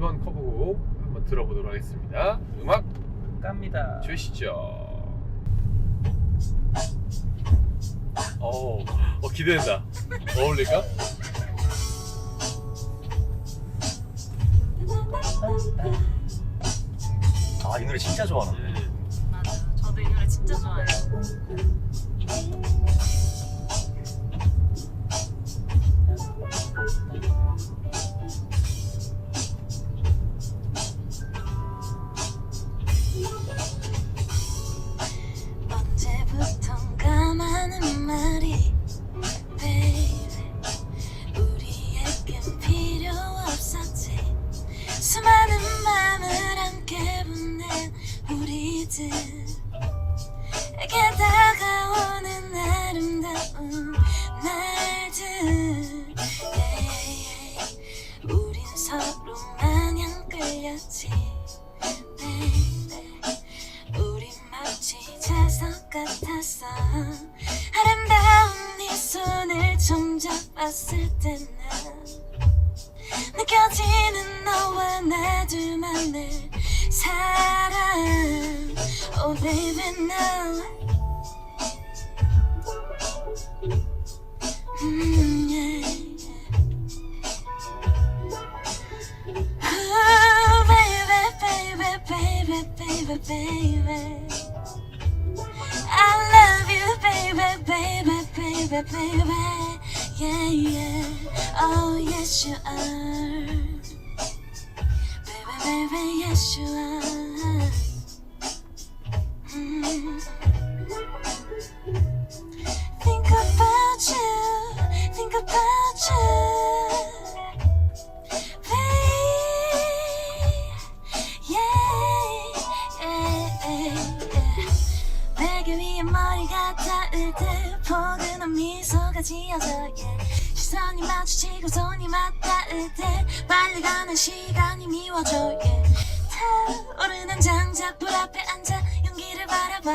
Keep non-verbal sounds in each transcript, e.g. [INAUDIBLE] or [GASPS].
이번 커브곡 한번 들어보도록 하겠습니다. 음악 깝니다. 주시죠. 어, 어 기대된다. 어울릴까? 아, 이 노래 진짜 좋아하는. 음, 맞아요. 저도 이 노래 진짜 좋아해요. 같았어 아름다운 네 손을 좀 잡았을 때난 느껴지는 너와 나 둘만의 사랑. Oh baby now baby, baby. Yeah, yeah. Oh, yes, you are. Baby, baby, yes, you are. Mm. 위에 머리가 닿을 때 포근한 미소가 지어져 yeah. 시선이 마주치고 손이 맞닿을 때 빨리 가는 시간이 미워져 yeah. 타오르는 장작 불 앞에 앉아 용기를 바라봐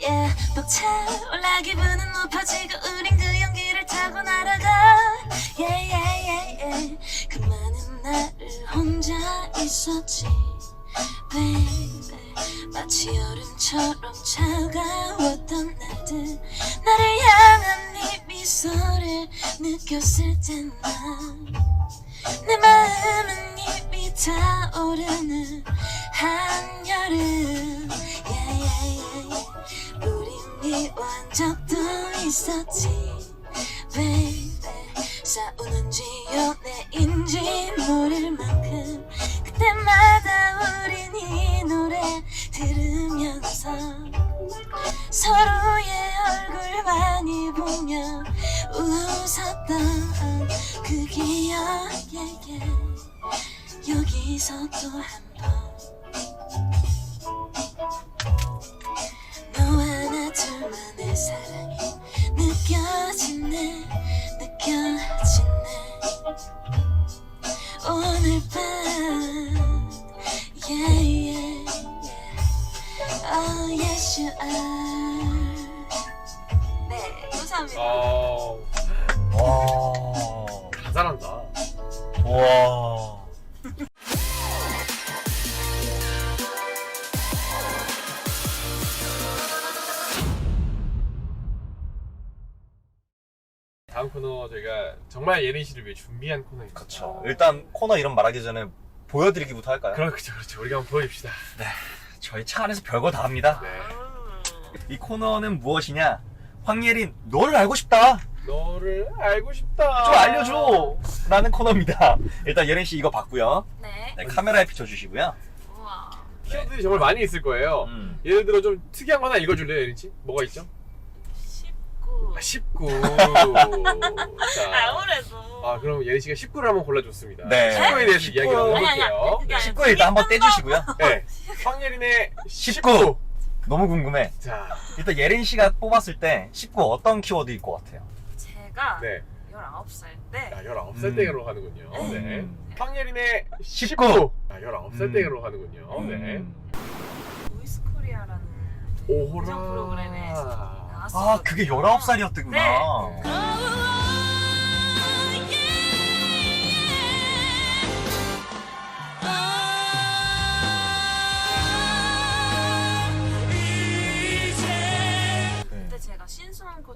yeah. 벅차올라 기분은 높아지고 우린 그 연기를 타고 날아가 yeah, yeah, yeah, yeah. 그 많은 나를 혼자 있었지 baby. 마치 여름처럼 차가웠던 날들. 나를 향한 네 미소를 느꼈을 때난내 마음은 이미 타오르는 보며 웃었던 그 기억 yeah. 여기서 또한 정말 예린 씨를 위해 준비한 코너입니다. 그렇죠. 일단 코너 이름 말하기 전에 보여드리기부터 할까요? 그렇죠, 그렇죠. 우리가 한번 보여줍시다. 저희 차 안에서 별거 다 합니다. 네. 이 코너는 무엇이냐? 황예린, 너를 알고 싶다. 너를 알고 싶다. 좀 알려줘. 라는 코너입니다. 일단 예린 씨 이거 봤고요. 네 네, 카메라에 비춰주시고요. 우와 키워드들이 정말 많이 있을 거예요. 음. 예를 들어 좀 특이한 거 하나 읽어줄래요, 예린 씨? 뭐가 있죠? 19. 아, 19. [LAUGHS] 아, 자, 아무래도. 아 그럼 예린 씨가 19를 한번 골라줬습니다. 네. 19에 대해서 19. 이야기를 한번 아니, 아니, 해볼게요. 그게 아니라 19 일단 한번 떼주시고요. 네. [LAUGHS] 황예린의 19. 19. 너무 궁금해. 자, 일단 예린 씨가 뽑았을 때 19 어떤 키워드일 것 같아요? 제가 네. 19살 때 자, 19살 음. 때로 가는군요. 네. 음. 황예린의 19. 19. 자, 19살 음. 때로 가는군요. 네. 음. 보이스 코리아라는 오호라. 프로그램에 아, 그게 19살이었던구나. 네.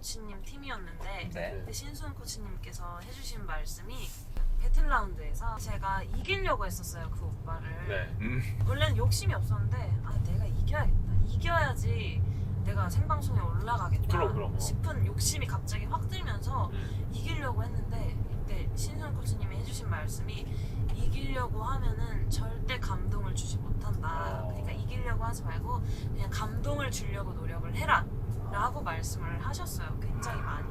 코치님 팀이었는데 네. 신수원 코치님께서 해주신 말씀이 배틀 라운드에서 제가 이기려고 했었어요 그 오빠를 네. 음. 원래는 욕심이 없었는데 아 내가 이겨야겠다 이겨야지 내가 생방송에 올라가겠다 그럼, 그럼. 싶은 욕심이 갑자기 확 들면서 음. 이기려고 했는데 이때 신수훈 코치님이 해주신 말씀이 이기려고 하면은 절대 감동을 주지 못한다 어. 그러니까 이기려고 하지 말고 그냥 감동을 주려고 노력을 해라 라고 말씀을 하셨어요 굉장히 많이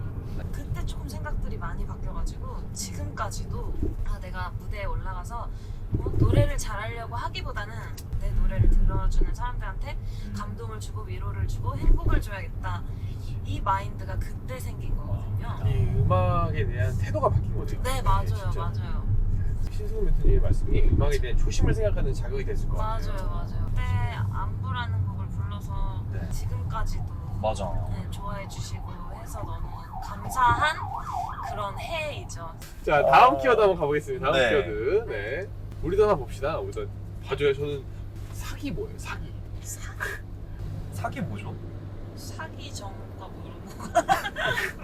그때 조금 생각들이 많이 바뀌어가지고 지금까지도 아 내가 무대에 올라가서 뭐 노래를 잘하려고 하기보다는 들어주는 사람들한테 감동을 주고 위로를 주고 행복을 줘야겠다 이 마인드가 그때 생긴 거거든요 이 음악에 대한 태도가 바뀐 거네요. 네 맞아요 진짜. 맞아요 신승훈 멘토님의 말씀이 음악에 대한 초심을 생각하는 자극이 됐을 것 같아요. 맞아요 맞아요 그때 안부라는 곡을 불러서 네. 지금까지도 맞아. 네, 좋아해 주시고 해서 너무 감사한 그런 해이죠 자 다음 어. 키워드 한번 가보겠습니다. 다음 네. 키워드. 네. 우리도 하나 봅시다. 우리도 봐줘요. 저는 사기 뭐예요? 사기. 사기 뭐죠? 사기 전과 모르고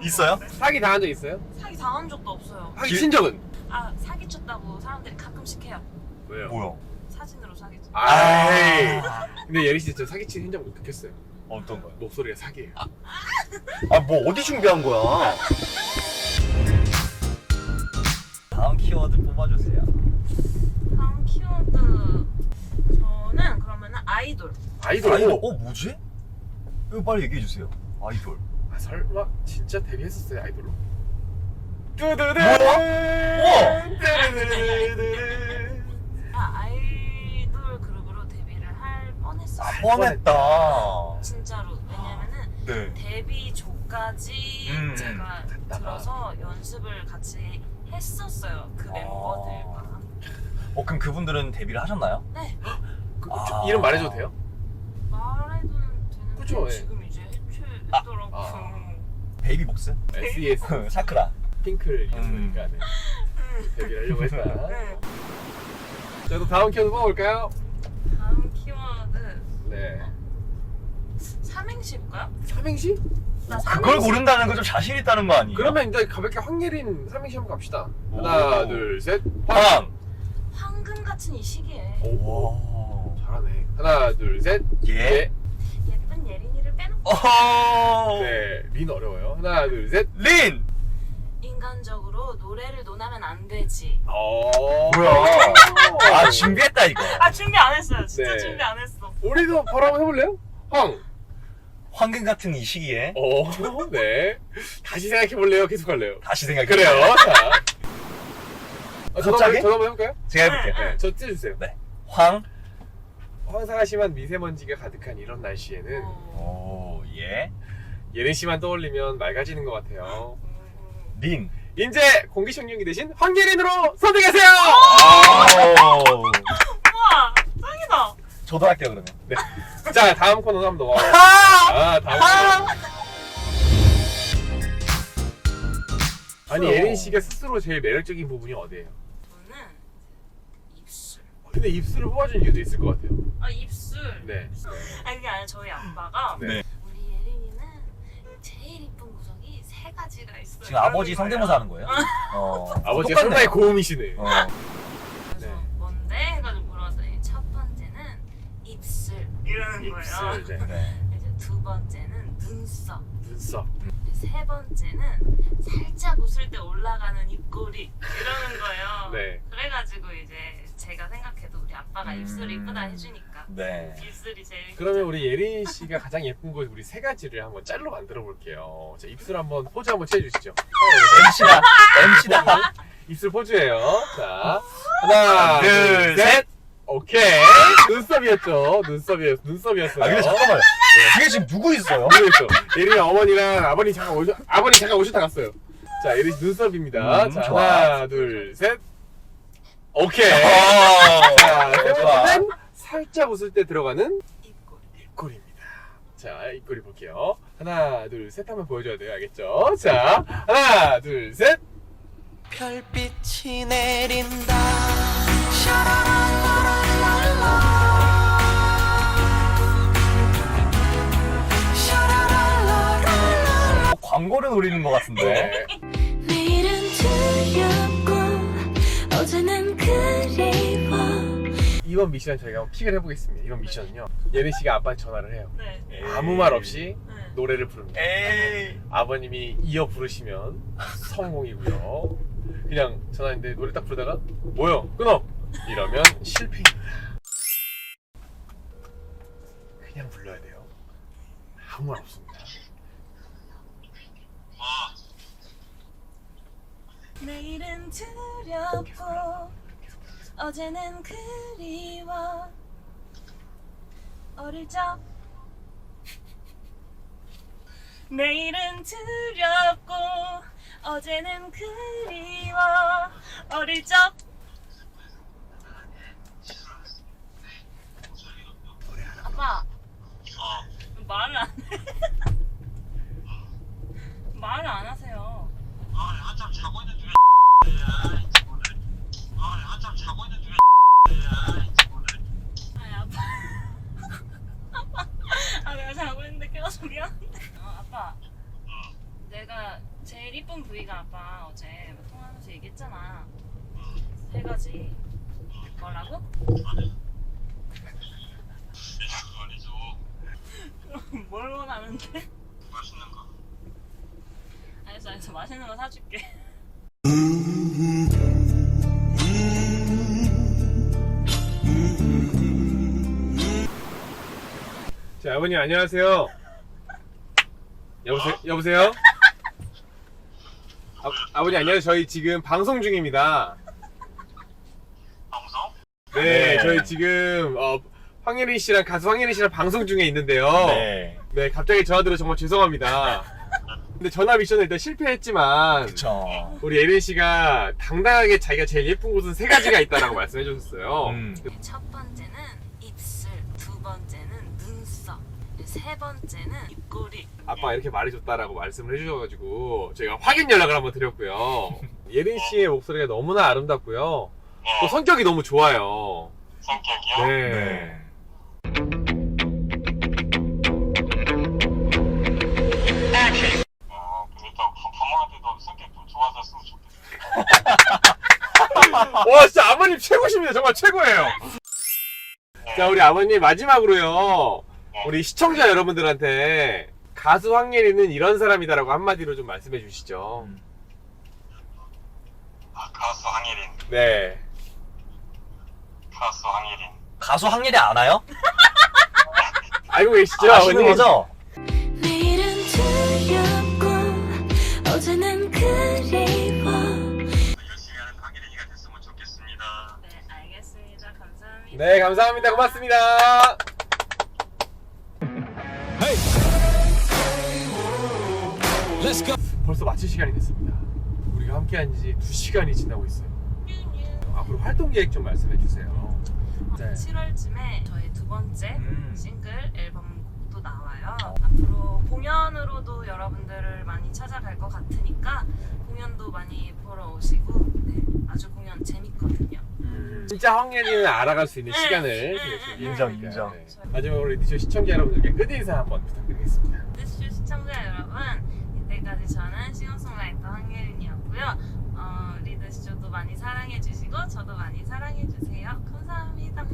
[LAUGHS] 있어요? 사기 당한 적 있어요? 사기 당한 적도 없어요 사기 길- 친 적은? 아 사기 쳤다고 사람들이 가끔씩 해요 왜요? 뭐야? 사진으로 사기 쳤 아이. 근데 예리 씨 진짜 사기 친 흔적 느꼈어요. 어떤 거요? 목소리가 사기예요. 아 뭐 어디 준비한 거야? 다음 키워드 뽑아주세요. 다음 키워드 저는 그러면은 아이돌 아이돌. 아이돌. 오. 어 뭐지? 이거 빨리 얘기해 주세요. 아이돌. 아, 설마 진짜 데뷔했었어요 아이돌로? 뚜두두. 뭐야? 뚜두두두두. 아, 아이돌 그룹으로 데뷔를 할 뻔했어요 아 뻔했다. 진짜로 왜냐면은 네. 데뷔 조까지 음, 제가 갔다가. 들어서 연습을 같이 했었어요 그 아. 멤버들과 어 그럼 그분들은 데뷔를 하셨나요? 네 [GASPS] 그, 아. 저, 이름 말해줘도 돼요? 말해도 되는데 그쵸, 예. 지금 이제 해체했더라고 아. 베이비복스? SES 사크라. 핑클 음. 이름이니까 네. 데뷔를 하려고 했다. 네. 자, 또 다음 키워드 뽑아볼까요? 다음 키워드 네. 삼행시 볼까요? 삼행시? 나 그걸 삼행시 고른다는 건 좀 자신 있다는 거 아니에요? 그러면 일단 가볍게 황예린 삼행시 한번 갑시다. 오. 하나, 둘, 셋. 황. 황금 같은 이 시기에 오. 하나, 둘, 셋. 예. 예쁜 예린이를 빼놓고. 네, 린 어려워요. 하나, 둘, 셋. 린. 인간적으로 노래를 논하면 안 되지 어. 뭐야? 아 준비했다 이거. 아 준비 안 했어요 진짜 네. 준비 안 했어 우리도 바로 한번 해볼래요? 황. 황금 같은 이 시기에 어, 네. 다시 생각해볼래요? 계속 할래요? 다시 생각해. 그래요. 자. 어, 저도, 갑자기? 한번, 저도 한번 해볼까요? 제가 해볼게요. 네, 저 찢어주세요. 황. 황사심한 미세먼지가 가득한 이런 날씨에는 어. 오 예. 예린 씨만 떠올리면 맑아지는 것 같아요. 린. 이제 공기청정기 대신 황예린으로 선택하세요! 오. 우와 짱이다 저도 할게요 그러면. 자, 다음 코너로 한번 넘어가요. 아. 아, 다음 코너. 아니, 예린 씨가 스스로 제일 매력적인 부분이 어디예요? 근데 입술을 뽑아준 이유도 있을 것 같아요. 아 입술 네. 아니 그게 아니라 저희 아빠가 네. 우리 예린이는 제일 이쁜 구석이 세 가지가 있어요 지금 아버지 이러는 성대모사. 하는 거예요? 어. [LAUGHS] 아버지가 똑같네요. 상당히 고음이시네요. 어. 그래서 네. 뭔데 해가지고 물어봤더니 첫 번째는 입술 이러는 거예요 입술, 네. 네. 이제 두 번째는 눈썹 눈썹. 세 번째는 살짝 웃을 때 올라가는 입꼬리 이러는 거예요. 네. 그래가지고 이제 제가 생각해도 우리 아빠가 음. 입술이 이쁘다 해주니까 네. 입술이 제일 그러면 우리 예린 씨가 가장 예쁜 곳 우리 세 가지를 한번 짤로 만들어 볼게요. 자, 입술 한번 포즈 한번 취해주시죠. MC다. MC다. [LAUGHS] 입술 포즈예요. 자, 하나, 둘, 둘, 셋. 오케이. 눈썹이었죠. 눈썹이었, 눈썹이었어요. 아 근데 잠깐만요. 뒤에 지금 누구 있어요? 모르겠어. 예린이 어머니랑 아버님 잠깐 오셨, 아버님 잠깐 오셨다 갔어요. 자, 예린 씨 눈썹입니다. 음, 자, 좋아. 하나, 둘, 셋. 오케이. 어. 자. 번째는 살짝 웃을 때 들어가는 입꼬리. 입꼬리입니다. 자, 입꼬리 볼게요. 하나, 둘, 셋 하면 보여줘야 돼요. 알겠죠? 자, 하나, 둘, 셋. 별빛이 내린다 샤라랄라랄라 어, 광고 광고를 노리는 것 같은데. 네. 어제는 그리워 이번 미션 저희가 한번 픽을 해보겠습니다. 이번 미션은요. 예린 씨가 아빠한테 전화를 해요. 네. 에이. 아무 말 없이 네. 노래를 부릅니다. 에이. 아버님이 이어 부르시면 성공이고요. 그냥 전화했는데 노래 딱 부르다가 뭐요? 끊어! 이러면 실패입니다. 그냥 불러야 돼요. 아무 말 없습니다. 내일은 두렵고 어제는 그리워. 어릴 적 내일은 두렵고 어제는 그리워. 어릴 적 아빠 말을 안 해. 말을 안 하세요. 아, 한참 자고 있는 중에 아, 한참 자고 있는 중에 아니 아빠 아빠 아 내가 자고 있는데 깨워서 미안한데 어, 아빠 내가 제일 이쁜 부위가 아빠 어제 뭐 통화하면서 얘기했잖아 세 가지 뭐라고? 아니죠. [LAUGHS] 뭘 원하는데? 맛있는 거. 알겠어 알겠어 맛있는 거 사줄게 자, 아버님 안녕하세요. 여보세요? 여보세요? 아, 아버님 안녕하세요. 저희 지금 방송 중입니다. 방송? 네, 네. 저희 지금 어, 황예린 씨랑 가수 황예린 씨랑 방송 중에 있는데요. 네. 네, 갑자기 전화 드려 정말 죄송합니다. 근데 전화 미션은 일단 실패했지만 그쵸. 우리 예린 씨가 당당하게 자기가 제일 예쁜 곳은 세 가지가 있다라고 [LAUGHS] 말씀해 주셨어요. 음. 첫 번째는 입술, 두 번째는 눈썹, 세 번째는 입꼬리. 아빠가 이렇게 말해줬다라고 말씀을 해주셔가지고 저희가 확인 연락을 한번 드렸고요. [LAUGHS] 예린 씨의 목소리가 너무나 아름답고요. 또 성격이 너무 좋아요. 성격이요? 네. 네. 어, 그렇다고 부모한테도 성격 좀 좋아졌으면 좋겠어요. [LAUGHS] 와 진짜 아버님 최고십니다. 정말 최고예요. 자 우리 아버님 마지막으로요. 우리 시청자 여러분들한테 가수 황예린은 이런 사람이다라고 한마디로 좀 말씀해 주시죠. 아, 가수 황예린. 네. 가수 황예린. 가수 황예리 아나요? 알고 계시죠 아시는 아버님? 거죠? 어제는 그리워 열심히 하는 황예린이가 됐으면 좋겠습니다. 네, 알겠습니다. 감사합니다. 네 감사합니다. 고맙습니다. 벌써 마칠 시간이 됐습니다. 우리가 함께한 지 2시간이 지나고 있어요. 앞으로 활동 계획 좀 말씀해 주세요. 네. 7월쯤에 저희 두 번째 음. 싱글 앨범 나와요. 앞으로 공연으로도 여러분들을 많이 찾아갈 것 같으니까 공연도 많이 보러 오시고 네, 아주 공연 재밌거든요. 진짜 황예린을 알아갈 수 있는 네. 시간을 네. 드렸습니다. 인정, 인정. 네. 마지막으로 리디쇼 시청자 여러분들께 끝 인사 한번 부탁드리겠습니다. 뉴스 시청자 여러분, 이때까지 저는 싱어송라이터 황예린이었고요. 어, 리드쇼도 많이 사랑해주시고 저도 많이 사랑해주세요. 감사합니다.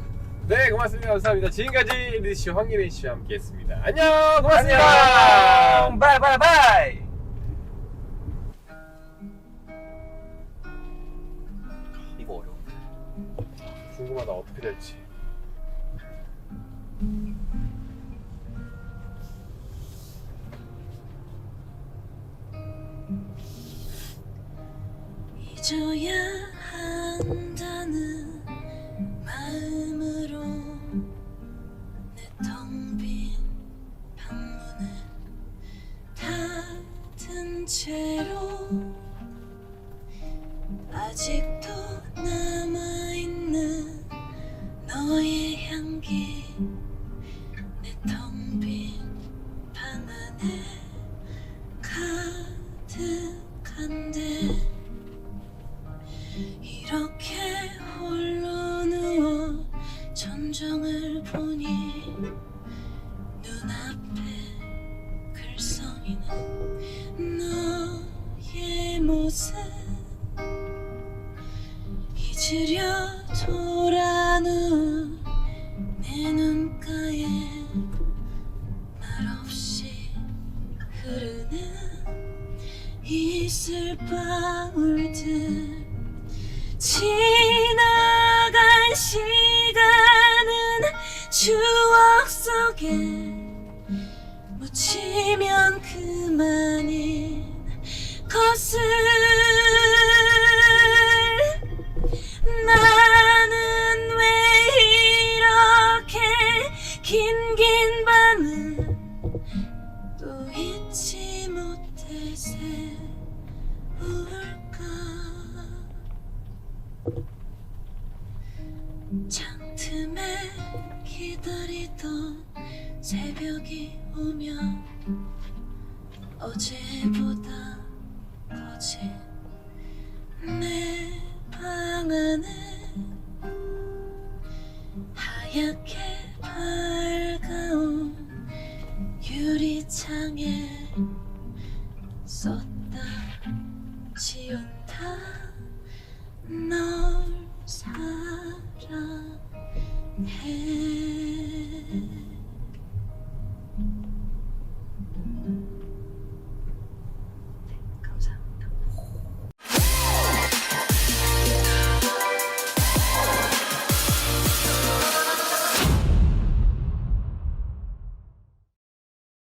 네, 고맙습니다. 감사합니다. 지금까지 리디쇼 황예린 씨와 함께했습니다. 안녕, 고맙습니다. 안녕. 바이 바이 바이. 이거 어려워. 궁금하다 어떻게 될지. 이슬방울들. 지나간 시간은 추억 속에 묻히면 그만인 것을. 나는 왜 이렇게 긴긴 창에